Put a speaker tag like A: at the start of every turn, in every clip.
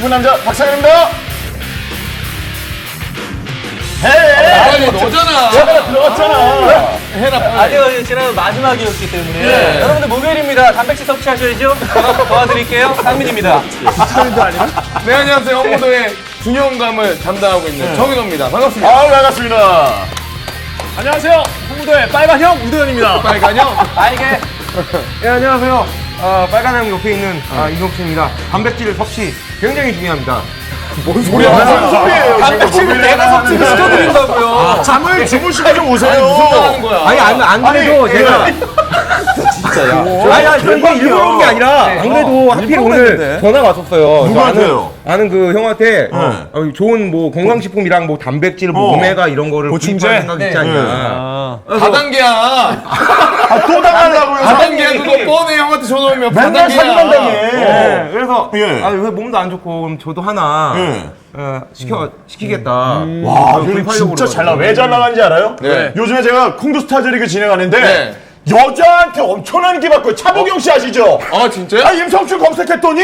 A: 싶은 남자 박상현입니다 헤이
B: 아니 너잖아.
A: 내가 들어갔잖아
C: 아니요, 지난 마지막이었기 때문에. 여러분들 목요일입니다. 단백질 섭취하셔야죠. 제가 또 도와드릴게요. 상민입니다.
B: 네 안녕하세요. 홍보도의 균형감을 담당하고 있는 정인호입니다. 반갑습니다.
A: 아 반갑습니다
D: 안녕하세요. 홍무도의 빨간 형 우도현입니다.
B: 빨간요.
C: 빨개.
E: 네, 안녕하세요. 아, 빨간함 옆에 있는 아, 이동수입니다. 단백질 섭취 굉장히 중요합니다.
A: 뭔 소리야 무슨 소리예요
C: 단백질을 내가 섭취를 시켜드린다고요.
A: 잠을 주무시고 좀 오세요
B: 하는 거야.
E: 아니, 안, 안 그래도
A: 아니,
E: 제가. 아니, 아니, 저 이게 일부러 그런 게 아니라, 안 그래도 하필 오늘 전화가 왔었어요.
A: 누구한테요?
E: 아는, 아는 그 형한테 어, 좋은 뭐 건강식품이랑 뭐 단백질, 뭐
A: 어.
E: 오메가 이런 거를
D: 보충제?
E: 구입할 생각 있지 않냐.
B: 다단계야.
A: 아, 또 당하려고요
B: 다단계야 그거 뻔해 형한테 전화 오면
A: 맨날 사기만
B: 다단계야.
A: 당해
E: 네, 그래서
A: 예.
E: 아, 요새 몸도 안 좋고 그럼 저도 하나
A: 예.
E: 어, 시켜 시키겠다.
A: 와,
E: 어,
A: 그럼
E: 구입하려고
A: 진짜 잘 나.
E: 그러거든요.
A: 왜잘 나가는지 알아요?
B: 네.
A: 요즘에 제가 콩두 스타즈리그 진행하는데
B: 네.
A: 여자한테 엄청난 인기 받고 차보경 씨 아시죠?
B: 아 진짜요?
A: 아 임성춘 검색했더니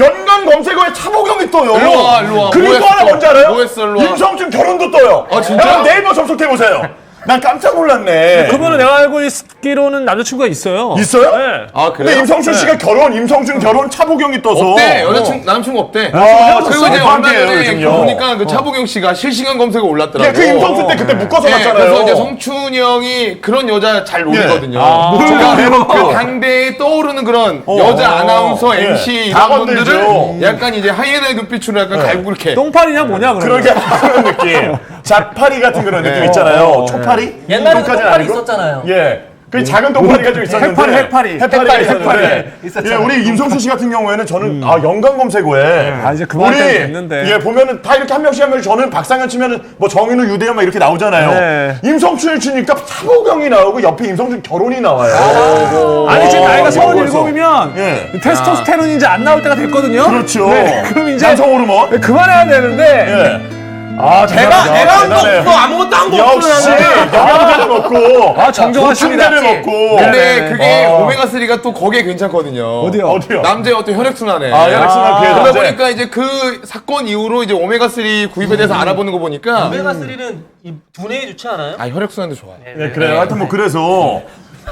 A: 연관 검색어에 차보경이 떠요.
B: 일로 와, 일로 와.
A: 그리고
B: 뭐
A: 또 하나
B: 했어?
A: 뭔지 알아요?
B: 뭐 했어, 일로 와.
A: 임성춘 결혼도 떠요.
B: 아, 진짜?
A: 여러분 네이버 접속해 보세요. 난 깜짝 놀랐네.
D: 그분은 내가 알고 있기로는 남자친구가 있어요.
A: 있어요?
D: 네.
B: 아
A: 근데
B: 그래요?
A: 임성춘 씨가 결혼, 임성춘 결혼, 차보경이 떠서
B: 없대 여자친구 남친구 없대.
A: 아,
B: 그리고 이제 얼마 전에
A: 요즘요.
B: 보니까 그 차보경 씨가 실시간 검색어 올랐더라고.
A: 야, 그 임성춘 때 그때 묶어서
B: 네,
A: 갔잖아요.
B: 그래서 이제 성춘이 형이 그런 여자 잘 노리거든요.
A: 뭘
B: 그러니까. 그 당대에 떠오르는 그런
A: 어,
B: 여자
A: 어,
B: 아나운서,
A: 예.
B: MC
A: 다
B: 이런 분들을
A: 건들죠.
B: 약간 이제 하이에나의 눈빛으로 약간 갈고 이렇게.
D: 똥파리냐 뭐냐.
A: 그러게 그런 느낌. 자파리 같은 그런 느낌 있잖아요. 초파리?
C: 옛날에도
A: 똥까지는
C: 똥파리
A: 아니고?
C: 있었잖아요.
A: 예. 그 작은 똥파리가 좀 있었는데
D: 해파리, 해파리.
A: 해파리가
C: 해파리,
A: 있었는데
C: 해파리.
A: 예, 우리 임성수 씨 같은 경우에는 저는 아 연관 검색어에
D: 아, 이제 그만할
A: 우리
D: 때는 됐는데.
A: 예 보면은 다 이렇게 한 명씩 한 명씩 저는 박상현 치면은 뭐 정인우 유대현 막 이렇게 나오잖아요.
D: 네.
A: 임성춘을 치니까 차보경이 나오고 옆에 임성춘 결혼이 나와요.
D: 아니 지금 나이가
A: 어,
D: 서른 일곱이면
A: 예.
D: 테스토스테론이 이제 안 나올 때가 됐거든요.
A: 그렇죠.
D: 네, 그럼 이제
A: 남성 호르몬.
D: 네, 그만해야 되는데
A: 예. 아,
E: 내가
A: 대단하다.
E: 내가 한거. 없어 아무것도 한 거 없어.
A: 역시. 영양제를 먹고
D: 아, 정정하십니다.
A: 보충제를 먹고
B: 근데 그게
A: 어.
B: 오메가3가 또 거기에 괜찮거든요.
D: 어디요?
A: 어디요?
B: 남자의 어떤 혈액순환에.
A: 아, 혈액순환 피해
B: 그러다
A: 남자.
B: 보니까 이제 그 사건 이후로 이제 오메가3 구입에 대해서 알아보는 거 보니까
C: 오메가 3는 이 두뇌에 좋지 않아요?
B: 아 혈액순환도 좋아요.
A: 네, 그래요. 하여튼 뭐 그래서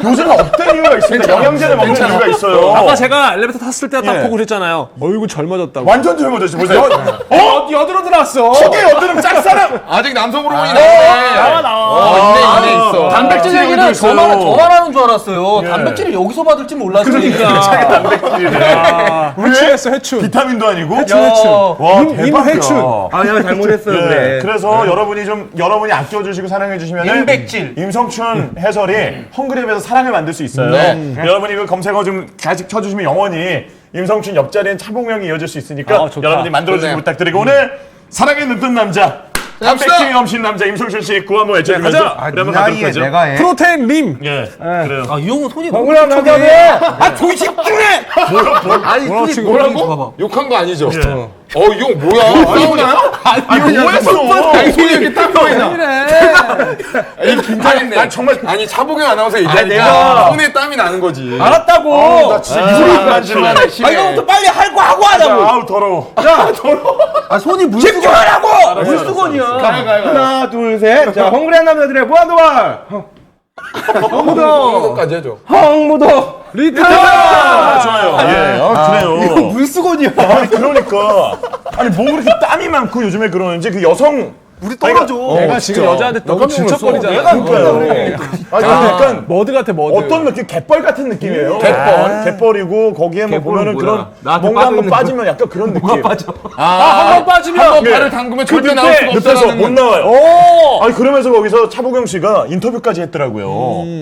A: 요즘 없던 이유가 있습니다. 영양제를 먹는
B: 괜찮아.
A: 이유가 있어요.
D: 아까 제가 엘리베이터 탔을 때 딱
A: 예.
D: 보고 그랬잖아요. 얼굴 젊어졌다고.
A: 완전 젊어졌지 보세요.
D: 어? 여드러 들어왔어.
A: 턱에 여드름 짝사랑.
B: 아직 남성 호르몬이 나오네.
D: 나와 나와.
B: 어, 있네, 있네, 있어.
C: 단백질
A: 아,
C: 얘기는
A: 있어요.
C: 저만, 저만 하는 줄 알았어요. 단백질을 여기서 받을지 몰랐어요.
D: 아, 회춘했어 회춘.
A: 비타민도 아니고. 와
D: 임-
A: 대박이야.
D: 임회춘.
E: 아 내가 잘못했어요
A: 네,
E: 그래.
A: 그래서 여러분이 좀 여러분이 아껴주시고 사랑해주시면
C: 임백질.
A: 임성춘 해설이 헝그리업에서 사랑을 만들 수 있어요.
B: 네.
A: 음. 여러분이 그 검색어 좀 같이 쳐주시면 영원히 임성춘 옆자리엔 차봉명이 이어질 수 있으니까
D: 아, 좋다.
A: 여러분이 만들어주시기
B: 좋네요.
A: 부탁드리고 오늘 사랑에 눈뜬 남자
B: 갑시다.
A: 단백질이 넘치는 남자 임성춘 씨 구호 한번 외쳐주면서
D: 가자.
E: 아,
A: 그러면
E: 네
A: 가도록
E: 나이에
A: 하죠.
E: 내가 해.
D: 프로테인 림.
A: 예, 그래요.
C: 아, 이 형은 손이 너무
E: 억울한 남자네.
C: 아, 조이 집중해! 아니,
D: 뭐라고.
B: 욕한 거 아니죠?
A: 예.
B: 어, 이 형 뭐야? 싸우나요?
A: 아니 뭐 했어?
B: 아니, 손이 이렇게 딱 보이나? 아니, 긴장했네.
A: 아니, 정말-
B: 아니, 차보경 아나운서 얘기하니까
E: 내가-
B: 손에 땀이 나는 거지.
E: 알았다고.
A: 나 진짜 이소리 안 만질래.
B: 심하네, 심해.
E: 아 이거부터 빨리 할 거 하고 하자고.
A: 아우 더러워.
C: 아, 손이 물수건.
E: 집중하라고.
C: 물수건이야.
B: 가요, 가요, 가요.
E: 하나 둘 셋. 자 헝그리한 남자들의 모아도와
B: 이거까지 해줘.
E: 헝무 도.
A: 아, 좋아요. 예, 아, 그래요.
C: 물수건이야.
A: 아니 그러니까 아니 뭐 그렇게 땀이 많고 요즘에 그러는지 그 여성
C: 우리 떨어져.
D: 내가 지금 여자한테 너무 질척거리잖아.
A: 그러니까요. 아니 근데 약간
D: 머드 같아 머드.
A: 어떤 느낌? 갯벌 같은 느낌이에요.
B: 갯벌?
A: 갯벌이고 거기에 뭐 보면은
E: 뭐야?
A: 그런 뭔가 한번 빠지면 약간 그런 느낌.
E: 빠져.
B: 아,
D: 한번 빠지면
B: 한번
A: 예.
B: 발을 담그면 절대
A: 그
B: 나올 수가 없다는
A: 못 나와요.
D: 오.
A: 아니 그러면서 거기서 차보경 씨가 인터뷰까지 했더라고요.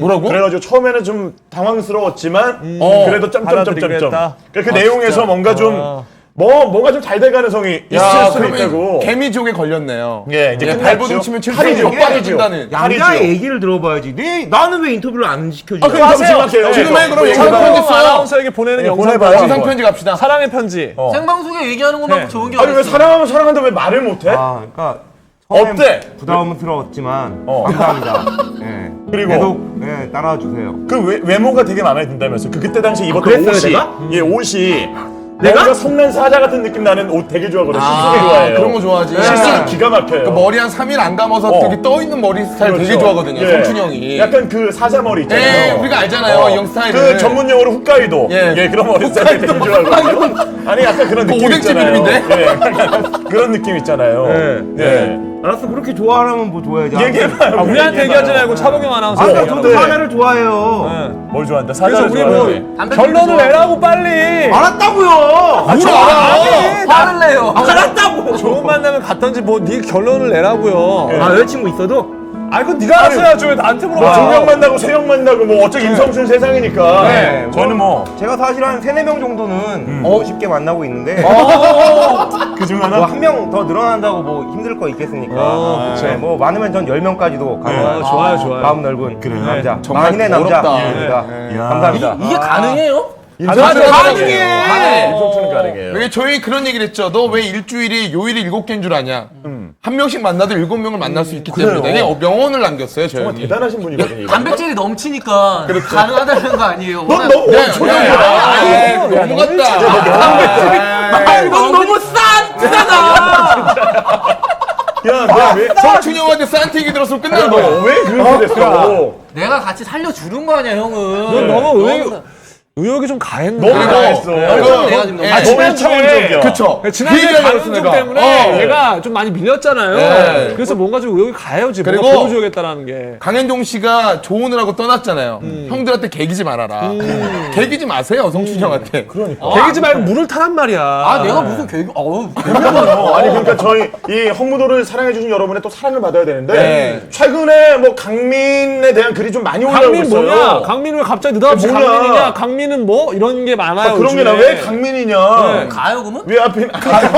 B: 뭐라고?
A: 그래가지고 처음에는 좀 당황스러웠지만
B: 어,
A: 그래도 점점점점점.
D: 받아들이겠다.
A: 그 내용에서 뭔가 좀 뭐 뭔가 좀잘될 가능성이 있을
B: 야,
A: 수도 있다고.
B: 개미지옥에 걸렸네요.
A: 예, 이제.
B: 발버둥 치면
A: 팔이죠, 팔이죠. 팔이죠.
E: 얘기를 들어봐야지. 네 나는 왜 인터뷰를 안 시켜주냐?
A: 아, 그럼
D: 하세요.
A: 심각해요.
B: 지금 해, 그럼
A: 예,
B: 영상
A: 그럼.
B: 편지
D: 형
B: 써요.
D: 아나운서에게 보내는
A: 예,
D: 영상
A: 보내봐요.
D: 편지.
B: 영상 편지 갑시다.
D: 사랑의 편지.
A: 어.
C: 생방송에 얘기하는 것만
D: 네.
C: 좋은 게
A: 아니 왜. 사랑하면 사랑한다 왜 말을 못해?
E: 아 그러니까 처음엔
A: 어때?
E: 부담스러웠지만
A: 어.
E: 감사합니다. 예.
A: 그리고?
E: 계속 예, 따라와 주세요.
A: 그 외, 외모가 되게 마음에 든다면서 그 그때 당시 입었던
D: 그랬어요,
A: 옷이
D: 내가?
A: 예 옷이
D: 내가?
A: 뭔가 성난 사자 같은 느낌 나는 옷 되게 좋아하거든요. 실수를
B: 아,
A: 좋아해요.
B: 그런 거 좋아하지.
A: 실수는 기가 막혀요.
B: 그 머리 한 3일 안 감아서
A: 어.
B: 되게 떠 있는 머리 스타일 되게
A: 그렇죠.
B: 좋아하거든요.
A: 예.
B: 성춘이 형이.
A: 약간 그 사자 머리 있잖아요.
B: 예, 우리가 알잖아요, 이형 스타일을.
A: 그 전문 용어로 훅가이도.
B: 예.
A: 예, 그런 머리 스타일 되게 좋아하거든요. 아니 약간 그런 느낌
B: 오뎅집
A: 있잖아요.
B: 이름인데?
A: 예, 약간 그런 느낌 있잖아요.
E: 예.
A: 예.
E: 알았어 그렇게 좋아하면 뭐 좋아야지.
A: 얘기해봐요.
D: 아, 우리한테 얘기하지 말고 차범경 아나운서.
E: 아,
A: 어,
E: 저도
A: 네.
E: 사자를 좋아해요.
A: 뭘 좋아한다?
D: 그래서
A: 사자를
D: 우리 뭐
A: 좋아하는데.
D: 결론을 내라고 빨리.
E: 알았다고요.
A: 아, 저 알아.
C: 화를 내요.
E: 알았다고.
D: 좋은 만나면 갔던지 뭐 네 결론을 내라고요.
A: 예.
E: 아 여자친구 있어도?
D: 아 이거 네가 알아서 해야죠. 왜 나한테
A: 뭐
D: 물어봐.
A: 두명 만나고 세 명 만나고 뭐 어차피 임성춘 세상이니까.
E: 네,
A: 저는 뭐그
E: 제가 사실 한 세네 명 정도는 어, 쉽게 만나고 있는데 중뭐
A: 하나.
E: 한 명 더 늘어난다고 뭐 힘들 거 있겠습니까?
D: 어, 그쵸.
E: 네, 뭐 많으면 전 10명까지도 가능한
D: 어, 좋아요, 좋아요.
E: 마음 넓은 남자
B: 정말
E: 만인의
B: 어렵다.
E: 남자입니다
A: 예.
E: 감사합니다
C: 이게 가능해요?
A: 임성춘
B: 가능해.
A: 가능해. 임성춘은 가능해요.
B: 왜 저희 그런 얘기를 했죠. 너 왜 일주일이 요일이 일곱 개인 줄 아냐? 한 명씩 만나도 일곱 명을 만날 수 있기 때문에
A: 그래요.
B: 되게 어, 명언을 남겼어요. 저희
A: 정말
B: 형이.
A: 대단하신 분이거든요. 이거.
C: 단백질이 넘치니까 가능하다는 거 아니에요?
A: 넌 너무
B: 네,
A: 원초적이야.
B: 네, 네, 너무 같다.
C: 아, 넌 너무 싼 쓰잖아.
A: 야, 내가 왜?
B: 성춘이 형한테 싼 얘기 들었으면 끝난 거야.
A: 너왜 그렇게 됐어?
C: 내가 같이 살려주는 거 아니야, 형은.
D: 넌 너무 의,
C: 너무-
D: 의욕이 좀 가했네.
A: 너무 강했어.
B: 그리고
C: 내가 지금
B: 예,
C: 너무-
A: 아, 너무 차원적이야.
B: 그쵸.
D: 지난주에
B: 그 얘기를
D: 강은종
B: 했어, 내가.
D: 때문에
B: 어.
D: 얘가 좀 많이 밀렸잖아요.
B: 네.
D: 그래서 뭔가 좀 의욕이 가야지. 뭔가
B: 그리고
D: 보여줘야겠다는 게.
B: 강현종 씨가 조언을하고 떠났잖아요. 형들한테 개기지 말아라. 개기지 마세요, 성춘이 형한테.
A: 그러니까.
D: 개기지 말고 물을 타란 말이야.
C: 아, 내가 무슨 어우,
A: 어, 아니 그러니까 저희 이 홍무도를 사랑해주신 여러분의 또 사랑을 받아야 되는데
B: 네.
A: 최근에 뭐 강민에 대한 글이 좀 많이 올라오고
D: 강민
A: 있어요.
D: 뭐냐? 강민 왜 갑자기 느닷없이
A: 뭐냐?
D: 강민이냐? 강민 은 뭐? 이런 게 많아요.
A: 아, 그런 게. 나 왜 강민이냐?
C: 가요, 그러면?
A: 왜 앞에 가요?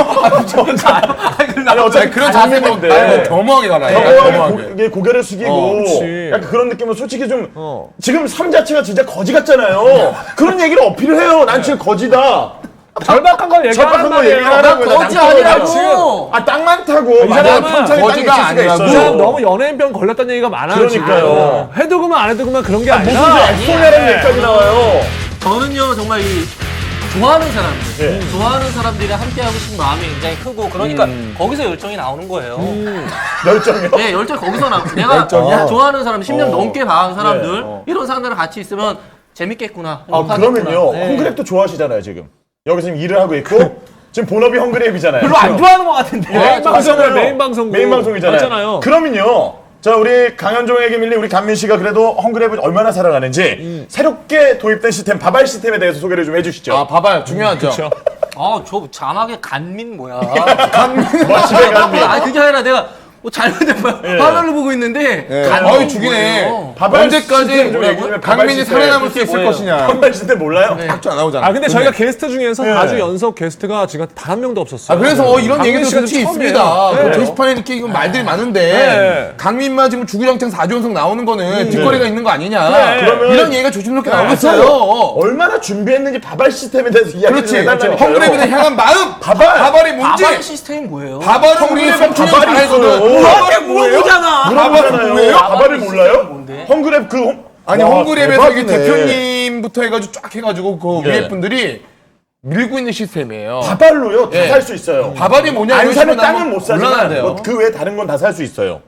A: 아니 어차피
B: 아니, 그런 자세 뭐,
A: 강민인데.
B: 아니, 뭐 겸허하게 가라.
A: 겸허하게. 고, 이게 고개를 숙이고
B: 어.
A: 약간 그런 느낌은 솔직히 좀
D: 어.
A: 지금 삶 자체가 진짜 거지 같잖아요. 그런 얘기를 어필을 해요. 난 지금 거지다.
D: 절박한 걸 얘기하는
A: 절박한 거
D: 말이에요.
A: 얘기하라고.
C: 나 거지 아니라고.
A: 아땅 많다고.
D: 이 사람은
B: 거지가 아니라고.
D: 이. 사람 너무 연예인병 걸렸다는 얘기가 많아요.
A: 그러니까요.
D: 해도 그만 안 해도 그만 그런 게
A: 무슨
D: 아니라.
A: 엑소냐라는 얘기까지 나와요.
C: 저는요, 정말 이, 좋아하는 사람들,
A: 예.
C: 좋아하는 사람들이랑 함께 하고 싶은 마음이 굉장히 크고, 그러니까
A: 음.
C: 거기서 열정이 나오는 거예요.
A: 열정이요?
C: 네, 열정 거기서 나. 내가 좋아하는 사람, 10년
A: 어.
C: 넘게 봐온 사람들,
A: 네, 어.
C: 이런 사람들이랑 같이 있으면 재밌겠구나.
A: 아
C: 행복하겠구나.
A: 그러면요.
C: 네.
A: 헝그랩도 좋아하시잖아요 지금. 여기서 지금 일을 하고 있고 지금 본업이 헝그랩이잖아요.
C: 별로 안 좋아하는 것 같은데.
D: 메인 방송을
A: 맞잖아요.
D: 메인 방송
A: 메인 방송이잖아요.
D: 맞잖아요.
A: 그러면요. 자 우리 강현종에게 밀린 우리 강민 씨가 그래도 헝그랩을 얼마나 사랑하는지
D: 음.
A: 새롭게 도입된 시스템 바발 시스템에 대해서 소개를 좀 해주시죠.
B: 아, 봐봐요. 중요하죠.
C: 아, 저 자막에 간민 뭐야.
A: 멋지게 강민.
C: 아, 그게 아니라 내가 뭐 잘못된
A: 예.
C: 화면을 보고 있는데
B: 예.
C: 간
B: 어이, 죽이네.
C: 뭐예요?
A: 바발
B: 언제까지
A: 시스템 좀 얘기해 주세요. 바발
B: 강민이. 살아남을 수 있을
C: 뭐예요?
B: 것이냐.
A: 시스템 몰라요?
B: 딱지 안 나오잖아.
D: 아 근데 저희가 게스트 중에서
A: 네.
D: 4주 연속 게스트가 지금 단 한 명도 없었어요.
B: 아, 그래서 어, 이런 얘기도
D: 지금
B: 있습니다.
D: 처음이에요.
B: 그
D: 네.
B: 게시판에 이렇게 이건 말들이 많은데
D: 네.
B: 강민만 지금 주구장창 4주 연속 나오는 거는 뒷거리가 있는 거 아니냐.
D: 네.
A: 그러면-
B: 이런 얘기가 조심스럽게
A: 그래서
B: 나오겠어요.
A: 얼마나 준비했는지 바발 시스템에 대해서 이야기 좀
B: 그렇지.
A: 해달라니까요.
B: 헝그레비를 향한 마음.
A: 바발.
B: 바발이 뭔지.
C: 바발 시스템이 뭐예요?
B: 바발은 우리 성춘이
A: 바발이. 있어요.
B: 바발이 뭐예요?
A: 물어보잖아요.
B: 뭐예요?
A: 바발을 몰라요?
C: 뭔데?
A: 헝그랩 그 헝...
B: 아니
A: 와,
B: 헝그랩에서 이게
A: 대박이네.
B: 대표님부터 해가지고 쫙 해가지고 그
A: 예.
B: 위에 분들이 밀고 있는 시스템이에요.
A: 바발로요 다
B: 예.
A: 살 수 있어요.
B: 바발이 뭐냐?
A: 안 사면 땅은 못 사지만. 뭐그 외에 다른 건 다 살 수 있어요.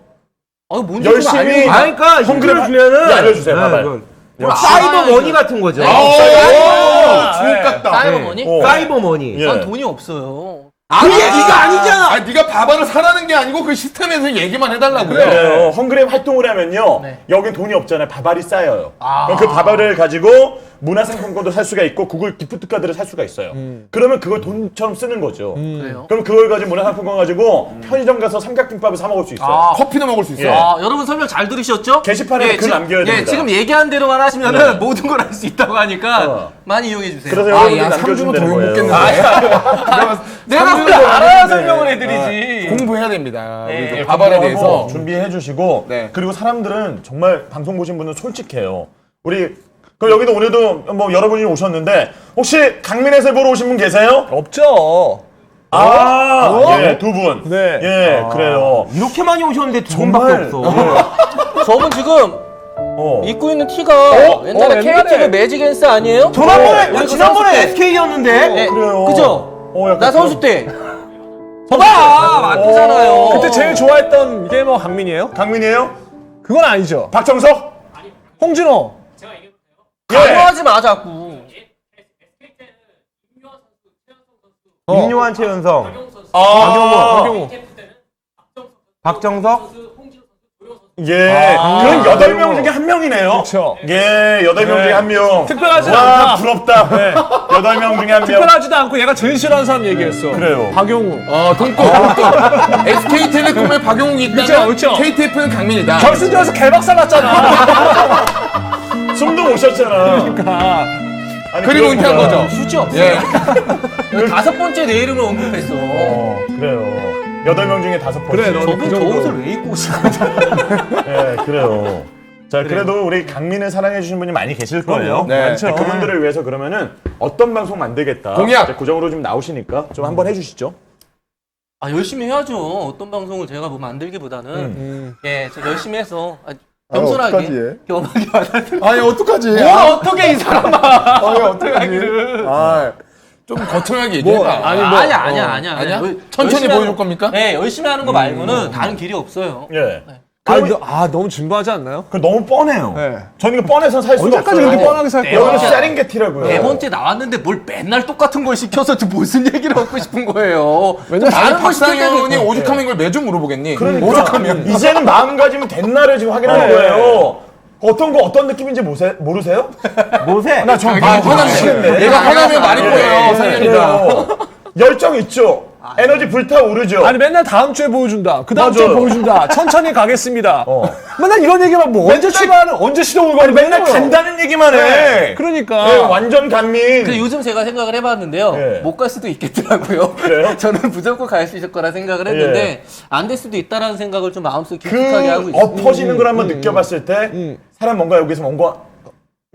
C: 아, 뭔지 좀
A: 열심히
C: 알려줘.
E: 아 그러니까
A: 헝그랩
E: 주면은
A: 예, 알려주세요,
E: 네,
A: 바발.
E: 그건
C: 뭐
E: 사이버. 머니 같은 거죠.
A: 오,
B: 주옥 같다.
C: 사이버 머니?
A: 어.
E: 사이버 머니.
A: 예.
C: 난 돈이 없어요.
B: 아니 네가 아니잖아. 아니 네가 바발을 사라는 게 아니고 그 시스템에서 얘기만 해달라고요.
A: 그래요. 헝그랩 활동을 하면요.
C: 네.
A: 여기 돈이 없잖아요. 바발이 쌓여요.
C: 아.
A: 그럼 그 바발을 가지고 문화상품권도 살 수가 있고 구글 기프트 카드를 살 수가 있어요. 그러면 그걸 돈처럼 쓰는 거죠.
C: 그래요?
A: 그럼 그걸 가지고 문화상품권 가지고 편의점 가서 삼각김밥을 사 먹을 수 있어요.
C: 아,
B: 커피도 먹을 수 있어.
A: 예.
C: 아, 여러분 설명 잘 들으셨죠?
A: 게시판에 글
C: 지금-
A: 남겨야
C: 예,
A: 됩니다.
C: 지금 얘기한 대로만 하시면은 모든 걸 알 수 있다고 하니까
A: 어.
C: 많이 이용해 주세요.
A: 그래서
B: 아,
A: 여러분들이
B: 야, 3주로
A: 남겨주면
B: 더
A: 되는 거예요.
B: 욕먹겠는데.
C: 내가 그걸 알아야 설명을 해드리지.
B: 공부해야 됩니다. 우리
C: 네.
B: 그 바발에 대해서.
A: 공부하고 준비해 주시고
B: 네.
A: 그리고 사람들은 정말 방송 보신 분은 솔직해요. 우리 그럼 여기도 오늘도 뭐 여러분이 오셨는데 혹시 강민의 세 보러 오신 분 계세요?
D: 없죠.
A: 아, 예, 두 분.
D: 네.
A: 예, 그래요.
E: 이렇게 많이 오셨는데 두 분밖에 없어.
C: 저분 지금
A: 어.
C: 입고 있는 티가
D: 어,
C: 옛날에
D: 옛날에.
C: KT 그 매직 앤스 아니에요?
E: 저번에
C: 우리 그
E: 지난번에. SK였는데.
C: 네,
A: 그래요.
C: 그죠?
A: 어, 약간
C: 나 선수 때. 봐봐 맞잖아요.
D: 그때 제일 좋아했던 게이머 강민이에요?
A: 강민이에요?
D: 그건 아니죠.
A: 박정석?
D: 홍진호.
C: 강요하지 마 자꾸.
E: 민요한 최연성,
A: 아,
D: 박용호.
E: 박정석.
A: 예.
D: 아,
A: 그런 여덟 명. 중에 한 명이네요.
D: 그쵸.
A: 예, 여덟 명
D: 네.
A: 중에 한 명.
D: 특별하진
A: 와,
D: 않다.
A: 부럽다.
D: 네.
A: 여덟 명 중에 한 명.
D: 특별하지도 않고 얘가 제일 싫어하는 사람 얘기했어.
A: 그래요.
D: 박용우.
B: 어, 동고. SK텔레콤에 박용욱이 있다면
D: 그쵸, 그쵸.
B: KTF는 강민이다.
D: 결승전에서 개박살 났잖아.
A: 숨도 못 쉬었잖아.
D: 그러니까.
A: 아니,
B: 그리고 은퇴한. 거죠.
C: 수치 없어.
B: 예.
C: 다섯 번째 내 이름을 언급했어.
A: 어, 그래요. 여덟 명 중에 다섯 번째.
D: 그래, 너는
C: 저분
D: 그
C: 저
D: 정도.
C: 옷을 왜 입고 오신
A: 예, 그래요. 자, 그래도 우리 강민을 사랑해주신 분이 많이 계실 거예요.
B: 네.
D: 많죠.
A: 그분들을 위해서 그러면은 어떤 방송 만들겠다.
B: 공약!
A: 이제 고정으로 좀 나오시니까 좀 한번 해주시죠.
C: 아 열심히 해야죠. 어떤 방송을 제가 뭐 만들기보다는
D: 음.
C: 예, 저 열심히 해서 아, 겸손하게 겸하게 받아들.
B: 아니, 어떡하지?
C: 뭘 어떻게 이 사람아?
B: 아니, 어떡하지? 아, 좀 거창하게 얘기해봐.
D: 뭐, 아니, 뭐,
C: 아니야 아니야 아니야
B: 아니야?
C: 열-
B: 천천히
C: 열심히
B: 보여줄
C: 하는-
B: 겁니까?
C: 네 열심히 하는 거 말고는 다른 길이 없어요.
A: 예.
D: 아, 너, 아, 너무 진부하지 않나요?
A: 그 너무 뻔해요.
D: 네.
A: 저는 이거 뻔해서 살 수가
D: 언제까지
A: 없어요.
D: 그렇게 뻔하게 살 거야?
A: 여기는 세렝게티라고요.
C: 네 번째 나왔는데 뭘 맨날 똑같은 걸 시켜서 저 무슨 얘기를 하고 싶은 거예요.
D: 왜냐면
C: 다른 거 시킬 때
B: 박상현이
C: 그-
B: 오죽하면 이걸 매주 물어보겠니?
A: 그러니까
B: 오죽하면.
A: 이제는 마음가짐 된 날을 지금 확인하는
D: 네.
A: 거예요. 어떤 거 어떤 느낌인지 모세, 모르세요?
E: 모세.
A: 나좀
B: 아, 화나면, 얘가 화나면 말이 꼬여요, 상현이가.
A: 열정 있죠. 에너지 불타오르죠.
D: 아니 맨날 다음 주에 보여준다. 그 다음. 주에 보여준다. 천천히 가겠습니다.
A: 어.
D: 맨날 이런 얘기만 뭐 언제 출발하는 언제 시동을 거는
A: 맨날 간다는 얘기만 해.
D: 그러니까
A: 네, 완전 간민.
C: 근데 요즘 제가 생각을 해봤는데요.
A: 예.
C: 못갈 수도 있겠더라고요.
A: 그래요?
C: 저는 무조건 갈 수 있을 거라 생각을 했는데 안될 수도 있다라는 생각을 좀 마음속
A: 그
C: 깊숙하게 하고 있어요.
A: 엎어지는 걸 한번 느껴봤을 때 사람 뭔가 여기서 뭔가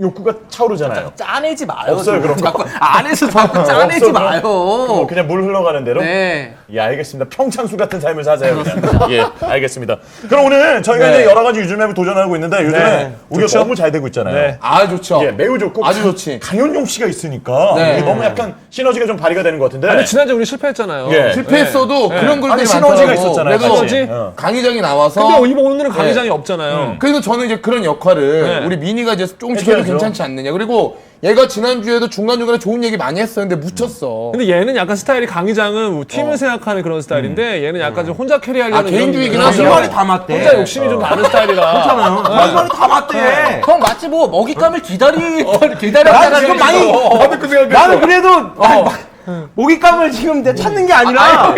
A: 욕구가 차오르잖아요.
C: 짜내지 마요.
A: 없어요,
C: 좀.
A: 그런 거.
C: 자꾸 안에서 자꾸 짜내지
A: 없어, 그럼.
C: 마요.
A: 뭐 그냥 물 흘러가는 대로.
C: 네.
A: 예, 알겠습니다. 평창수 같은 삶을 사세요. 그냥. 예, 알겠습니다. 그럼 오늘 저희가 이제 여러 가지 유즈맵을 도전하고 있는데 요즘에
D: 네.
A: 우리가
D: 좋죠?
A: 너무 잘 되고 있잖아요.
D: 네.
B: 아, 좋죠.
A: 예, 매우 좋고
B: 아주 좋지.
A: 강현용 씨가 있으니까
B: 네.
A: 이게 너무 약간 시너지가 좀 발휘가 되는 것 같은데.
D: 근데 지난주에 우리 실패했잖아요.
A: 예.
B: 실패했어도 그런 글들이
A: 아니, 시너지가. 있었잖아요.
B: 그래도
A: 같이. 어.
B: 강희정이 나와서
D: 근데 이번 오늘은 강의장이 없잖아요.
B: 그래서 저는 이제 그런 역할을
D: 네.
B: 우리 미니가 이제 조금씩
A: 줘야죠.
B: 괜찮지 않느냐. 그리고 얘가 지난주에도 중간중간에 좋은 얘기 많이 했었는데 묻혔어.
D: 근데 얘는 약간 스타일이 강의장은 뭐 팀을 생각하는 그런 스타일인데 얘는 약간 좀 혼자 캐리하려는
B: 아, 개인주의긴
D: 이런
B: 하죠.
D: 그런
E: 말이 다 맞대.
D: 혼자 욕심이 좀 많은 스타일이라.
E: 말이 다 맞대.
C: 형 마치 뭐 먹잇감을 기다리 기다렸다가
E: 지금 많이-. 나는 그래도 아니, 막 모기감을 지금 내 찾는 게 아니라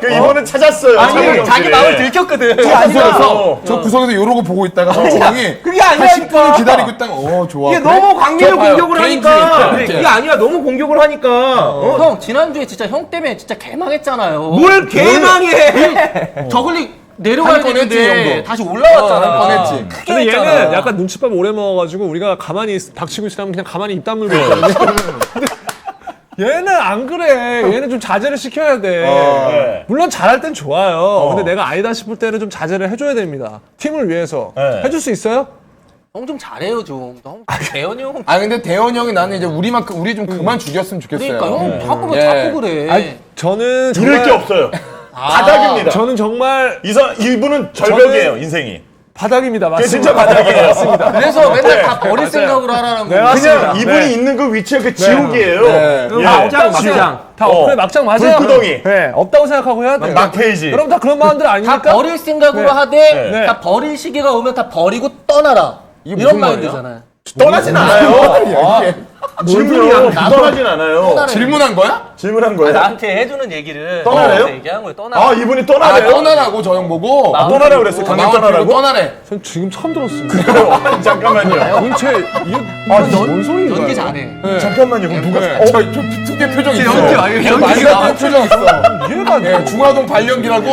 A: 그 이번엔 찾았어요.
C: 아니 자기
A: 씨를.
C: 마음을 들켰거든.
E: 그게 아니라
A: 어.
B: 저 구석에서 이러고 보고 있다가 조용히
E: 그게
B: 한 10분을
E: 아니라니까.
B: 기다리고 있다가 어 좋아.
E: 이게
B: 그래?
E: 너무
B: 저 봐요.
E: 공격을
B: 개인주의.
E: 하니까
B: 그래.
E: 그게 아니라 너무 공격을 하니까 어?
C: 형 지난주에 진짜 형 때문에 진짜 개망했잖아요.
E: 뭘 개망해
C: 저글링 내려가야
B: 한건 했지,
C: 되는데
B: 형도.
C: 다시 올라왔잖아.
B: 어, 한건 했지.
C: 크게
D: 근데
C: 했잖아.
D: 얘는 약간 눈칫밥 오래 먹어가지고 우리가 가만히 있- 닥치고 있으면 그냥 가만히 입 다물고 있거든요. 얘는 안 그래. 얘는 좀 자제를 시켜야 돼.
A: 네.
D: 물론 잘할 땐 좋아요. 근데 내가 아니다 싶을 때는 좀 자제를 해줘야 됩니다. 팀을 위해서.
A: 네.
D: 해줄 수 있어요?
C: 형 좀 잘해요 좀. 형 대현이 형.
B: 아 근데 대원 형이 나는 이제 우리만큼 우리 좀 그만 죽였으면 좋겠어요.
C: 그러니까 형 자꾸 왜
B: 예.
C: 자꾸 그래.
D: 아니, 저는
A: 잃을
D: 정말
A: 게 없어요.
C: 아.
A: 바닥입니다.
D: 저는 정말
A: 이선 이분은 절벽이에요 인생이.
D: 바닥입니다. 맞습니다.
A: 진짜 바닥이에요. 맞습니다.
C: 그래서 맨날
A: 네.
C: 다 버릴 생각으로 하라는
D: 네,
C: 거.
D: 맞습니다.
A: 그냥 이분이
D: 네.
A: 있는 그 위치가 그 지옥이에요.
B: 네.
A: 예.
E: 다 막장 막장
D: 다
A: 어.
D: 그래 막장 맞아요.
A: 불구덩이.
D: 네, 없다고 생각하고 해야 돼요.
A: 막페이지.
D: 여러분 다 그런 마음들
C: 다
D: 아닙니까?
C: 버릴 생각으로
D: 네.
C: 하되
A: 네.
C: 다 버릴 시기가 오면 다 버리고 떠나라. 이런
B: 무슨 말이야?
C: 마인드잖아요.
A: 떠나진 않아요. 지금요. 떠나진 않아요.
B: 질문한 거야?
A: 질문한 거예요.
C: 나한테 해주는 얘기를
A: 떠나래요?
C: 나한테 얘기한 거예요. 떠나라.
A: 아 이분이
B: 아
A: 떠나래요?
B: 떠나라고 저 형 보고.
A: 아, 떠나라고 그랬어. 강남
B: 마음
A: 떠나라고?
B: 떠나래.
D: 전 지금 처음 들었습니다.
A: 잠깐만요.
D: 도대체 이게
A: 아,
D: 뭔 소리인가요?
C: 연기 잘해.
A: 잠깐만요. 그럼 누가?
B: 네.
A: 어?
B: 저, 저 비투게 표정 있어.
C: 연기 연기가
B: 많이 같은 표정 있어.
D: 이해가 안
B: 예,
D: 돼.
B: 중화동 발연기라고.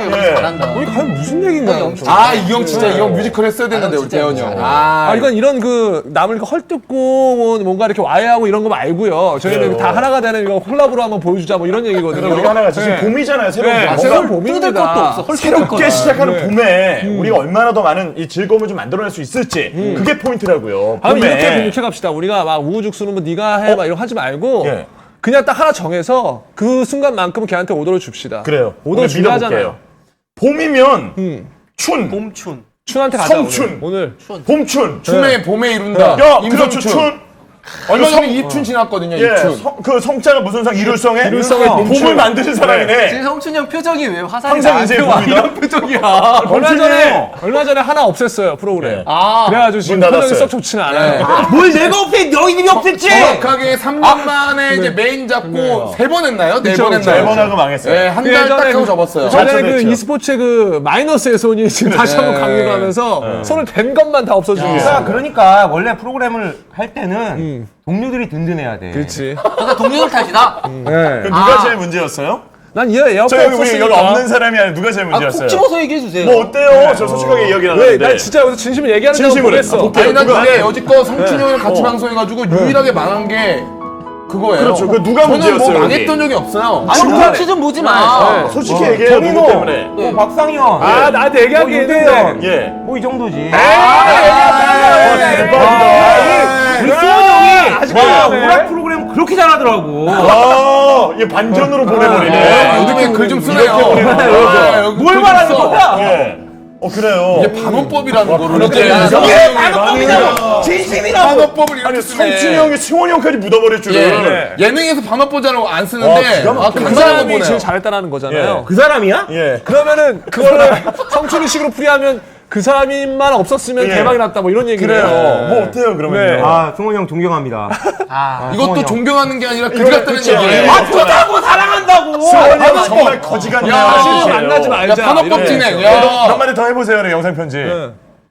A: 예.
C: 잘한다.
D: 이게 과연 무슨 얘기인가요?
B: 아, 이 형 진짜 이 형 뮤지컬 했어야 되는데,
C: 아,
B: 우리
C: 잘해.
B: 형.
D: 아,
B: 아,
D: 이건 이런 그 남을 이렇게 헐뜯고 운동은 뭔가 이렇게 와해하고 이런 거 말고요. 저희는
A: 그래요.
D: 다 하나가 되는 이거 콜라보로 한번 보여주자 뭐 이런 얘기거든요.
A: 우리가 하나가 지금
D: 네.
A: 봄이잖아요. 새로운
D: 네,
A: 봄.
D: 새로운 봄입니다.
C: 뜯을 것도 없어. 헐
A: 새롭게 시작하는
D: 네.
A: 봄에 우리가 얼마나 더 많은 이 즐거움을 좀 만들어낼 수 있을지 그게 포인트라고요.
D: 아,
A: 봄에.
D: 이렇게 공격해 갑시다. 우리가 막 우후죽순은 뭐 네가 해 막 이런 거 하지 말고
A: 예.
D: 그냥 딱 하나 정해서 그 순간만큼 걔한테 오더를 줍시다.
A: 그래요.
D: 오더 중요하잖아요.
A: 믿어볼게요. 봄이면
D: 음.
A: 춘,
C: 봄춘.
D: 춘한테 가자.
A: 성춘.
D: 오늘. 오늘.
A: 봄춘.
B: 춤에 봄에 이룬다.
A: 야, 그렇죠.
B: 임성춘.
A: 춘.
B: 얼마 전에
A: 성-
B: 이춘 지났거든요.
A: 예,
B: 이춘.
A: 성, 그 성자가 무슨 성? 이룰성의
D: 이룰성의 봄춘.
A: 봄을 만드는 사람이네.
C: 지금 성춘이 형 표정이 왜 화살이
A: 항상 이제
C: 나한테 와?
A: 봄이다.
C: 이런 표정이야.
D: 얼마
A: 봄춘이에요.
D: 전에 얼마 전에 하나 없앴어요 프로그램.
A: 네.
C: 아.
D: 그래가지고 지금
A: 문
D: 표정이
A: 닫았어요.
D: 썩 좋지는 않아요.
E: 뭘 내가 없애 너희들이 없앴지
B: 정확하게 3년 만에 이제 메인 잡고 세 번 했나요? 네
D: 그쵸,
B: 번
D: 그쵸.
B: 했나요?
A: 네번 하고 망했어요.
B: 네, 한 달 딱 하고
D: 그-
B: 접었어요.
D: 전에 그 e스포츠의 그 마이너스의 손이 지금 다시 한 번
B: 네.
D: 강요를 하면서 손을 댄 것만 다 없어지고
E: 그러니까,
D: 있어요.
E: 그러니까 원래 프로그램을 할 때는 동료들이 든든해야 돼
D: 그렇지.
C: 그러니까 동료들 탓이다.
E: 네.
A: 그 누가 제일 문제였어요?
D: 난 얘 에어컨
A: 저 여기 우리. 여기 없는 사람이 아니라 누가 제일
C: 아,
A: 문제였어요?
C: 콕 집어서 얘기해 주세요.
A: 뭐 어때요? 저 솔직하게 이야기
D: 왜?
A: 나는데.
D: 난 진짜 여기서 진심을 얘기하는 줄
A: 진심으로
D: 모르겠어.
A: 했어.
B: 아니 난
A: 누가?
B: 근데 여지껏 성춘이 형이랑 같이 방송해가지고 유일하게 망한 게 그거예요.
A: 그렇죠. 그 누가
B: 저는
A: 문제였어요,
B: 뭐
A: 여기?
B: 망했던 적이 없어요.
C: 아니, 그렇게 좀 보지 마.
A: 솔직히 얘기해요. 누구 때문에?
E: 뭐 박상현
D: 아, 나한테 얘기한 게 있는데.
A: 예.
E: 뭐 이 정도지
A: 대박이다.
E: 우리 수원 형이
D: 아직
E: 와
D: 그러네.
E: 오락 프로그램 그렇게 잘하더라고
A: 아, 얘 반전으로
B: 아,
A: 보내버리네.
B: 요즘에 글좀 쓰네요.
A: 이렇게.
B: 아, 여기
E: 뭘
B: 글좀
E: 말하는
B: 써.
E: 거야
A: 예. 어, 그래요.
B: 이게 반어법이라는 거를 이제
E: 이게 반어법이잖아 진심이라고
B: 반어법을 이렇게
A: 아니,
B: 쓰네.
A: 성춘이 형이 승원이 형까지 묻어버릴 줄은.
B: 예. 예능에서 반어법이라고 안
A: 와,
B: 쓰는데
A: 기가
B: 아,
A: 막히네.
D: 그그 사람이
B: 보네요.
D: 제일 잘했다는 거잖아요.
E: 그 사람이야?
A: 예.
D: 그러면은 그거를 성춘이식으로 풀이하면 그 사람만 없었으면
A: 예.
D: 대박이 났다 뭐 이런 얘기네요.
A: 그래요. 뭐 어때요, 그러면요?
D: 네.
E: 아 승원 형 존경합니다
B: 이것도
E: 성원이
B: 존경하는 게 아니라 그
A: 이거는
B: 같다는
A: 그쵸.
B: 얘기예요.
A: 예.
E: 아 좋다고 사랑한다고
A: 승원이 형은 정말 거지 같네요.
B: 야,
D: 다시 만나지 말자.
B: 야,
D: 이런
B: 진행.
D: 거.
B: 야.
A: 몇 마디 더 해보세요, 그래, 영상 편지.
D: 네.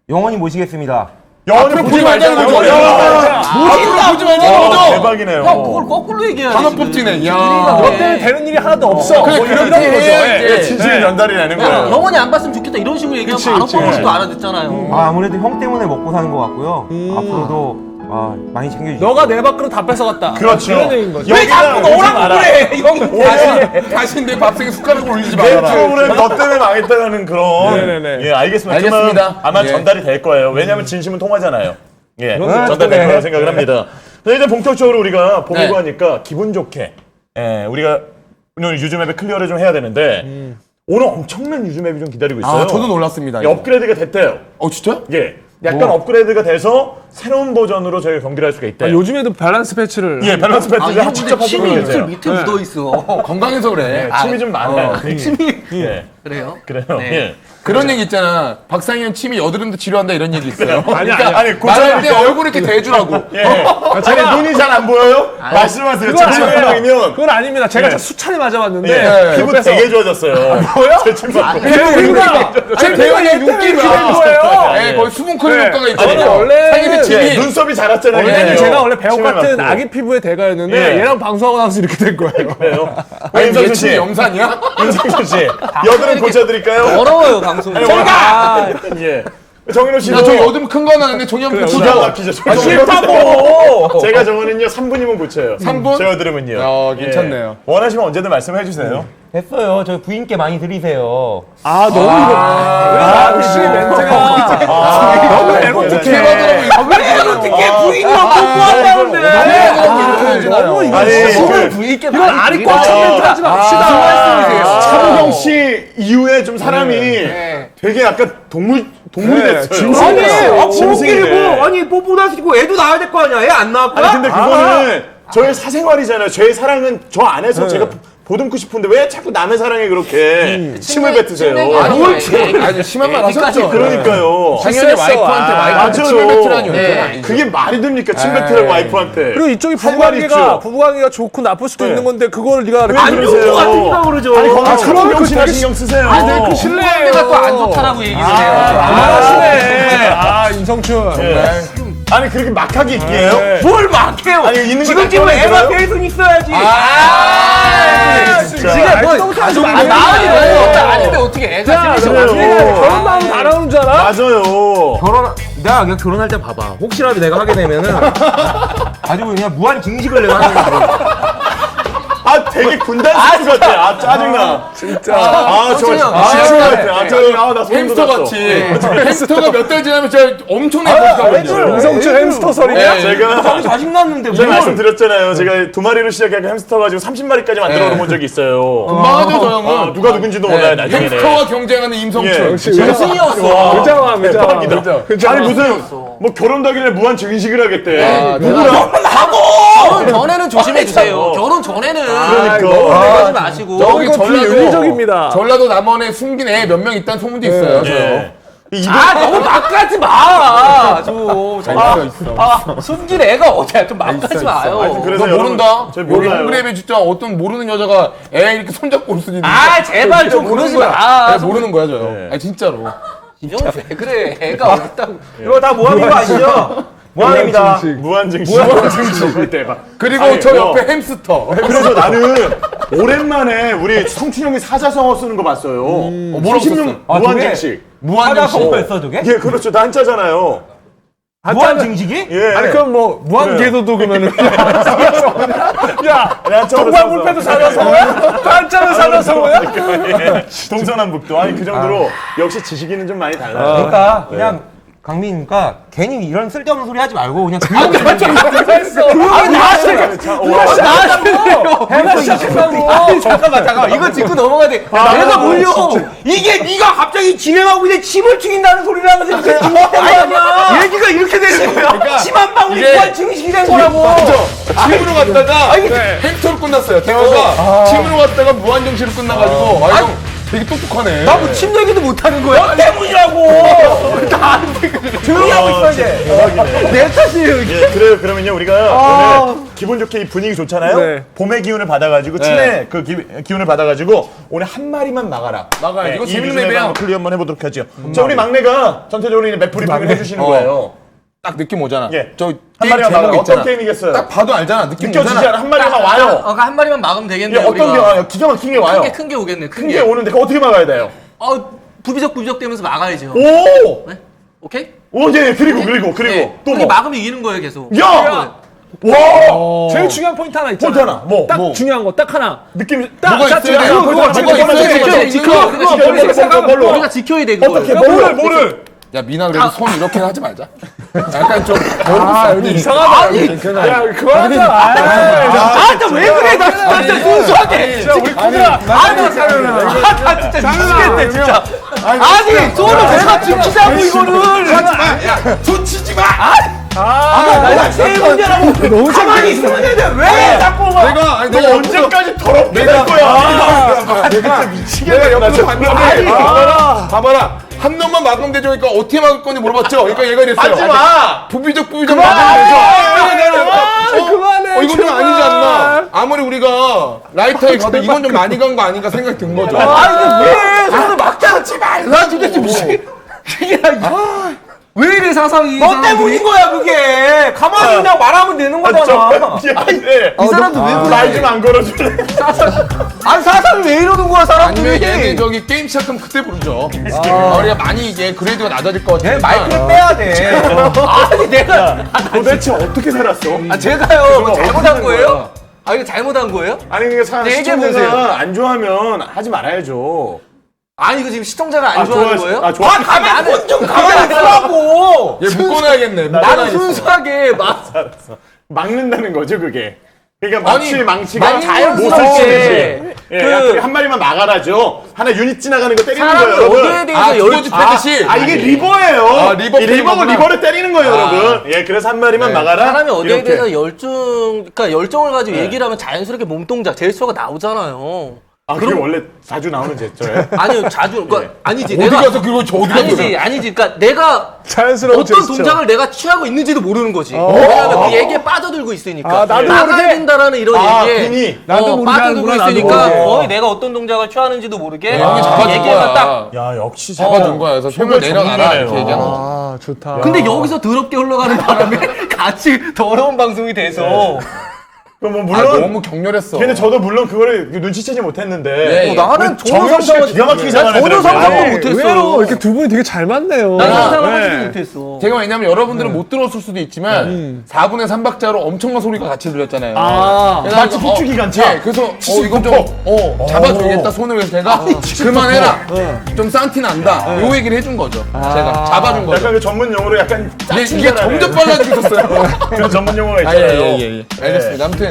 E: 영원히 모시겠습니다
A: 영원히 보지
B: 말자는 거죠. 앞으로 보지 말자는
A: 어,
B: 거죠.
A: 대박이네요.
C: 형, 그걸 거꾸로 얘기해야지.
B: 진행. 야.
D: 너 때문에 되는 일이 하나도 없어.
B: 그래,
D: 뭐 이런,
B: 그렇게
D: 이런 거죠.
B: 해,
D: 예.
B: 이제.
A: 진심이 전달이 되는
C: 야,
A: 거예요.
C: 영원히 안 봤으면 좋겠다. 이런 식으로 얘기하면 안또 알아듣잖아요.
E: 아, 아무래도 형 때문에 먹고 사는 것 같고요 앞으로도 아, 많이 챙겨주세요
D: 너가 내 밖으로 다 뺏어갔다.
A: 그렇죠.
D: 이런 얘기인 거죠.
A: 왜 자꾸 너랑
E: 그래 형
B: 다시, 다시 내 밥상에 숟가락을 올리지
A: 내
B: 말아라.
A: 프로그램 너 때문에 망했다는 그런.
D: 네네네.
A: 예, 알겠습니다.
B: 알겠습니다.
A: 그러면 아마
B: 예.
A: 전달이 될 거예요. 왜냐하면 진심은 통하잖아요. 예. 전달될
E: 그래.
A: 거라고 생각을 합니다. 자, 이제 본격적으로 우리가 봄이고
B: 네.
A: 하니까 기분 좋게, 예, 우리가 오늘 유즈맵에 클리어를 좀 해야 되는데 오늘 엄청난 유즈맵이 좀 기다리고 있어요.
B: 아, 저도 놀랐습니다.
A: 예,
B: 이거.
A: 업그레이드가 됐대요.
B: 어, 진짜?
A: 예, 약간
B: 뭐?
A: 업그레이드가 돼서 새로운 버전으로 저희가 경기를 할 수가
D: 아,
A: 있대요.
D: 요즘에도 밸런스 패치를.
A: 예, 밸런스
C: 아,
A: 배틀을
C: 형
A: 직접
C: 근데
A: 하시고
C: 침이. 이틀 밑에 묻어 있어.
B: 건강해서 그래.
A: 예, 침이 좀 많아요.
C: 침이
A: 예,
C: 그래요?
A: 그래요.
C: 네.
A: 예.
B: 그런 얘기 있잖아. 박상현 침이 여드름도 치료한다 이런 얘기 있어요.
A: 아니,
B: 그러니까
A: 아니, 아니,
B: 말할 때. 얼굴 이렇게 대주라고.
A: 예. 제가 눈이 잘 안 보여요? 말씀하세요. 제. 친구형이면
D: 그건 아닙니다. 제가
A: 예.
D: 진짜 수차례 맞아봤는데.
A: 예, 피부
D: 옆에서
A: 되게 좋아졌어요.
D: 뭐요?
A: 제 친구.
D: 그러니까
B: 제 배우의 눈길이
D: 된 거예요.
B: 예, 거의 수분 크림
D: 네.
B: 효과가
D: 아니,
B: 있잖아요.
D: 원래는
B: 상현이
A: 예,
B: 침이
A: 눈썹이 자랐잖아요.
D: 원래는
A: 예.
D: 제가 원래 배우 같은. 아기 피부의 대가였는데
A: 예.
D: 얘랑 방송하고 나서 이렇게 된 거예요.
A: 아,
B: 아니, 예침이
A: 씨.
B: 염산이야?
A: 임성준 씨. 여드름 고쳐드릴까요?
C: 어려워요, 방송이.
A: 아, 예. 정인호 씨도
B: 나저 여드름 큰거 하는데 정현 그
A: 기가 막히죠.
B: 아,
A: 싫다고. 제가 정원은요 3분이면 고쳐요.
B: 3분?
A: 제 여드름은요.
B: 야, 괜찮네요.
A: 예. 원하시면 언제든 말씀해 주세요.
E: 됐어요 저 부인께 많이 드리세요
D: 아, 너무 이거. 아, 혹시 멘트가. 너무 에로틱해.
B: 이거.
E: 어떻게 부인만
A: 아,
E: 뽀뽀한다는데
D: 너무 이거. 진짜
A: 그-
C: 부위께
D: 이건 알이 꽉찬 멘트 하지 맙시다.
A: 차무경 씨 이후에 좀 사람이 되게 약간 동물 동물이
D: 네,
A: 됐어요.
E: 아니 아. 부모끼리고 아니 뽀뽀 나시고 애도 낳아야 될 거 아니야 애 안 낳았구나?
A: 아니 근데 그거는 저의 사생활이잖아요. 저의 사랑은 저 안에서 제가 보듬고 싶은데 왜 자꾸 남의 사랑에 그렇게 침을 뱉으세요?
B: 아니,
C: 뭘
B: 아니, 심한 말
C: 애기까지
B: 하셨죠?
A: 그러니까요.
B: 당연히
D: 실수했어.
B: 와이프한테
D: 아,
B: 와이프한테
A: 맞아요.
B: 침을 뱉으라니.
C: 네.
B: 아니죠.
A: 그게 말이 됩니까? 침 뱉으라고 와이프한테.
D: 그리고 이쪽이
A: 할 말이
D: 부부관계가
A: 있죠.
D: 부부관계가 좋고 나쁠 수도
A: 네.
D: 있는 건데 그걸 네가 이렇게
A: 안 좋은 것
E: 같으니까 그러죠.
A: 아니 거기
D: 아, 그러면 되게
A: 신경 쓰세요.
D: 그 실례
C: 내가 또 안 좋다라고 얘기를 해요.
D: 그만하시네. 아, 임성춘.
A: 예. 아니 그렇게 막하게 있게요?
D: 네.
E: 뭘 막해요
A: 아니 있는 거
E: 지금쯤은
A: 다
E: 애가? 배에서 있어야지
A: 아, 진짜.
D: 지금 뭐
C: 아, 나은이 너무 없다. 아닌데 어떻게 애가.
D: 나중에 결혼 마음 다 나오는 줄 알아?
A: 맞아요.
E: 결혼 내가 그냥 결혼할 때 봐봐 혹시라도 내가 하게 되면은 가지고 그냥 무한 증식을 내가 하는 거야.
A: 아 되게 군단 같아. 아 짜증나. 진짜. 아저
C: 성춘형.
A: 아, 지출 같아. 아, 저, 아, 나 소름
B: 햄스터
A: 돋았어.
B: 같이. 햄스터가 몇 달 지나면 진짜 엄청나게 커지거든요.
D: 이성춘 햄스터 설이냐?
B: 네.
A: 제가
E: 자식 낳는데
A: 제가
E: 뭘.
A: 말씀드렸잖아요. 제가 두 마리로 시작해서 햄스터 가지고 30마리까지 만들어 놓은 적이 있어요.
B: 금방하죠, 저
A: 아,
B: 형은.
A: 누가 누군지도 몰라요, 나중에는.
B: 햄스터와 경쟁하는 임성춘.
A: 예.
D: 의장아, 의장.
A: 대박이다. 아니 무슨 뭐 결혼도 하길래 무한 증식을 하겠대.
B: 아,
A: 누구랑?
C: 결혼 전에는 조심해 주세요. 결혼 전에는
A: 그러니까.
C: 하지 마시고.
B: 저기
D: 이거
B: 전라도
D: 비윤리적입니다.
B: 전라도 남원에 숨긴 애 몇 명 있다는 소문도 있어요. 저 형.
A: 예. 이거
C: 아 너무 막 가지 마. 좀.
B: 있어.
C: 아 숨긴 애가 어디야? 좀 막 가지 마요.
A: 그래서
B: 너
A: 여러분,
B: 모른다.
A: 저
B: 여기
A: 몰라요.
B: 홈그랩에 진짜 어떤 모르는 여자가 애 이렇게 손잡고 올 수도 있는데.
C: 아 제발 좀
B: 모르는
C: 그러지
B: 거야.
C: 마.
B: 네, 모르는 거야 저 형.
A: 네.
B: 아니 진짜로.
C: 이형 왜 그래? 애가 어딨다고.
E: 이거 다 모함인 거 아시죠? 모함입니다.
A: 무한 증식. 무한 증식. 대박.
B: 그리고
A: 아니,
B: 저
A: 뭐.
B: 옆에 햄스터.
A: 그래서 나는 오랜만에 우리 성춘 형이 사자성어 쓰는 거 봤어요. 어,
B: 뭐라고
A: 30년
B: 썼어?
E: 아,
A: 무한
E: 저게?
A: 증식.
B: 무한
E: 하다
B: 정신.
E: 성공했어 저게?
A: 예, 그렇죠. 단자잖아요.
E: 무한 증식이?
A: 예.
D: 아니 그럼 뭐 무한
A: 그래.
D: 궤도도 그러면은 야
A: 야,
D: 정말 불패도 사자성어야? 단자는 사자성어야?
A: 예. 동서남북도. 아니 그 정도로 역시 지식인은 좀 많이 달라요.
E: 그러니까 그냥 강민이니까 괜히 이런 쓸데없는 소리 하지 말고 그냥
C: 아니 잠깐만 잠깐만. 이거 짚고 넘어가야 돼. 내가 몰려.
E: 이게 네가 갑자기 진행하고 있는데 침을 튀긴다는 소리를 하면서 이렇게 거 아니야? 얘기가 이렇게 되는 거야. 침한 방울이 무한 증식이 된 거라고.
B: 침으로 갔다가 햄스터로 끝났어요. 대화가 침으로 갔다가 무한 정신으로 끝나가지고 아. 형 되게 똑똑하네.
C: 나뭐 침 얘기도 못 하는 거야?
E: 너 때문이라고. 나한테 조용히 하고 있어 이제.
C: 내 탓이에요.
A: 예, 그래요. 그러면요 우리가 오늘 기분 좋게 이 분위기 좋잖아요.
D: 네.
A: 봄의 기운을 받아가지고 춘의 그 기, 기운을 받아가지고 오늘 한 마리만 막아라.
B: 막아요. 이거
A: 이
B: 재밌는 맵이야.
A: 한번 클리어 한번 해보도록 하죠. 자 우리 막내가 전체적으로 이제 맵 브리핑을 해주시는
B: 어.
A: 거예요.
B: 딱 느낌 오잖아.
A: 예.
B: 저
A: 한
B: 게임
A: 마리만
B: 제목
A: 막아라.
B: 있잖아.
A: 어떤 게임이겠어요?
B: 딱 봐도 알잖아. 느낌
A: 느껴지지
B: 오잖아.
A: 않아? 한 마리만 와요.
C: 어, 한 마리만 막으면
A: 예,
C: 되겠네.
A: 어떤 게. 와요? 기가 막힌 게 와요.
C: 큰게 큰 게 오겠네. 큰
A: 큰 게
C: 게.
A: 오는데 그거 어떻게 막아야 돼요?
C: 어 부비적 부비적 되면서 막아야죠.
A: 오!
C: 네? 오케이?
A: 오, 예, 그리고, 그리고, 그리고.
C: 네.
A: 또
C: 그게
A: 뭐?
C: 막으면 이기는 거예요 계속.
A: 야! 와!
D: 제일 중요한 포인트 하나 있잖아.
A: 포인트 하나. 뭐?
D: 딱
A: 뭐?
D: 중요한 거 딱 하나.
A: 느낌,
D: 딱
B: 뭐가
D: 딱
B: 있어야
D: 중요한
B: 돼요?
D: 거,
B: 뭐가
D: 그거,
B: 뭐가
D: 그거,
B: 있어야
D: 그거,
B: 돼요?
D: 지켜,
C: 지켜.
D: 그거,
C: 지켜.
D: 그거, 그거, 그거, 그거.
C: 우리가 지켜야 돼 그걸.
A: 어떻게,
C: 그거
A: 뭐를, 뭐를?
B: 야 미나 그래도 손 이렇게 하지 말자. 약간 좀
D: 아, 여기 이상하다. 야, 그만하자.
C: 아, 나왜 그래? 나 진짜 순수하게.
D: 야, 우리 쿠드라.
C: 아, 나 진짜 미치겠네, 진짜. 아니, 손을 내가 지키자고, 이거를.
B: 손 치지 마.
C: 내가 제일 문제라고.
D: 너무
C: 가만히 있으면 되는데 왜 자꾸 막.
B: 내가 아니
A: 너
B: 내가
A: 언제까지 더럽게 될 거야?
B: 내가 내가 옆에서 봤는데 봐봐라 봐봐라 한 놈만 막으면 되죠 그러니까 어떻게 막을 건지 물어봤죠 그러니까 얘가 이랬어요
A: 하지 마!
B: 부비적 부비적 막으면 되죠 어,
D: 그만해,
B: 어, 이건 좀
D: 제발.
B: 아니지 않나 아무리 우리가 라이터에 가도 이건 좀 많이 간 거 아닌가 생각이 든 거죠
C: 아니, 왜 손을 막 잡지 말라, 도대체 무슨. 이게 아, 왜 이래, 사상이.
E: 너 때문인 거야 그게. 가만히 그냥 말하면 되는 거잖아.
A: 미안해.
C: 이 사람도 왜 그래?
A: 말좀 안 걸어줄래?
E: 아니 사람이 왜 이러는 거야
B: 아니면 얘네
E: 사람들이.
B: 저기 게임 시작하면 그때 부르죠 아, 우리가 많이 이게 그레이드가 낮아질 것 같아
E: 마이크를 빼야 돼.
C: 아니, 내가.
A: 도대체 어떻게 살았어?
C: 아, 제가요. 뭐 잘못한 거예요? 아, 이거 잘못한 거예요?
A: 아니, 그게 사,
C: 네, 얘기해보세요.
A: 시청자가 안 좋아하면 하지 말아야죠.
C: 아니, 이거 지금 시청자가 안
A: 아,
C: 좋아하는
A: 좋아하시-
C: 거예요?
A: 아, 좋아.
C: 아, 가만히 좀
E: 가만히 있으라고.
B: 얘 묶어놔야겠네
C: 나는
B: 묶어놔야겠어
C: 순수하게 막.
A: 막는다는 거죠, 그게. 그러니까
B: 아니,
A: 망치, 망치가
C: 막는
A: 못을
C: 거지.
A: 치듯이. 예,
C: 그-
A: 그, 한 마리만 막아라죠. 하나 유닛 지나가는 거 때리는 거예요,
C: 사람이
A: 여러분.
C: 어디에 대해서 아열
B: 두더지 패듯이
A: 아, 이게 리버예요.
B: 아, 리버
A: 이 리버가
B: 플레이구나.
A: 리버를 때리는 거예요, 여러분. 예, 그래서 한 마리만
B: 네.
A: 막아라.
C: 사람이 어디에
A: 이렇게.
C: 대해서 열중, 그러니까 열정을 가지고 얘기를 하면 자연스럽게 몸동작, 제스처가 나오잖아요.
A: 아, 그게 원래 자주 나오는 제스처예요?
C: 아니요, 자주, 그러니까 아니지.
B: 어디
C: 내가
B: 가서 그거 저 어디 가서
C: 아니지, 아니지. 그러니까 내가
D: 자연스러운
C: 어떤
D: 제스처.
C: 동작을 내가 취하고 있는지도 모르는 거지. 왜냐면 그 얘기에 빠져들고 있으니까.
D: 아, 나도
C: 나가야
D: 모르게.
C: 된다라는 이런
A: 아,
C: 얘기에
A: 괜히.
D: 나도
C: 어,
D: 모르게
C: 빠져들고
D: 하는구나, 나도
C: 있으니까
D: 모르게.
C: 거의 내가 어떤 동작을 취하는지도 모르게
B: 형이 잡아준
C: 얘기해서 딱.
B: 거야
A: 야, 역시
B: 잡아준 거야 그래서 손을 내려놔라 이렇게 얘기하는 거지
D: 아, 좋다.
C: 근데 여기서 더럽게 흘러가는 바람에 같이 더러운 방송이 돼서
A: 그럼 뭐
B: 아,
A: 물론
B: 너무 격렬했어.
A: 근데 저도 물론 그거를 눈치채지 못했는데
B: 예, 예.
E: 나는
A: 정현 씨가 기가 막히게 잡아내더라고요.
E: 전혀 상상도 못했어.
D: 의외로 이렇게 두 분이 되게 잘 맞네요.
C: 난
B: 아,
C: 상상을
A: 네.
C: 하지도 못했어.
B: 제가 왜냐면 여러분들은 못 들었을 수도 있지만 4분의 3박자로 엄청난 소리가 같이 들렸잖아요.
D: 아.
B: 그래서
A: 마치
B: 어,
A: 폭주기관차.
B: 예, 그래서 어 이건 좀 어, 잡아줘야겠다 손을 해서 제가 그만해라. 좀 싼티 난다. 요 얘기를 해준 거죠. 제가 잡아준 거죠.
A: 약간 그 전문 용어로 약간
B: 이게. 점점 빨라지고 있었어요.
A: 그런 전문 용어가
B: 아,
A: 있잖아요.
B: 예, 예, 예. 알겠습니다. 아무튼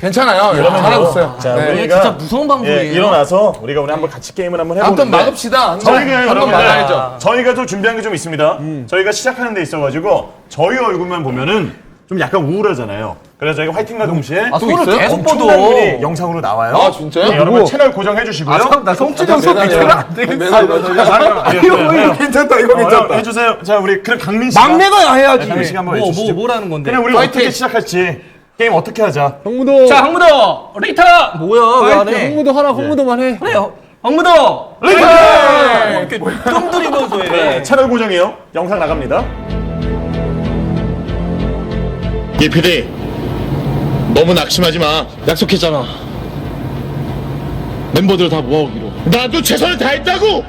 B: 괜찮아요. 여러분 잘하셨어요.
A: 자,
B: 네.
A: 우리가
C: 진짜 무서운 방송이에요.
A: 예, 일어나서 우리가 오늘 한번 같이 게임을 한번 해보는데
B: 아무튼 막읍시다. 한번.
A: 저희가
B: 한번
A: 여러분들
B: 막아야죠.
A: 저희가 좀 준비한 게 좀 있습니다. 저희가 시작하는 데 있어가지고 저희 얼굴만 보면은 좀 약간 우울하잖아요. 그래서 저희가 화이팅과 동시에
C: 아, 손을
B: 있어요?
C: 계속 뻗어.
A: 엄청난 분이 영상으로 나와요.
B: 아, 진짜요?
A: 네, 여러분 채널 고정해 주시고요.
E: 나 성진영 선수
B: 대단해요.
E: 안 되겠어.
A: 이거
E: 괜찮다 이거 괜찮다.
A: 해주세요. 자 우리 그럼 강민 씨가
E: 막내가 해야지.
A: 강민 씨가 한번
C: 뭐,
A: 해주시죠.
C: 뭐, 뭐라는 건데?
A: 그냥 우리. 어떻게 시작할지 게임 어떻게 하자.
D: 홍무도.
C: 자, 황무도! 리타! 뭐야, 왜 안
D: 파이팅.
C: 해?
D: 홍무도 하라. 홍무도만 해.
C: 그래요. 황무도!
A: 리타!
C: 이렇게 뜸 들이면서 해.
A: 네, 채널 고정이요. 영상 나갑니다.
F: 예, PD. 너무 낙심하지 마. 약속했잖아. 멤버들 다 모아오기로. 나도 최선을 다했다고!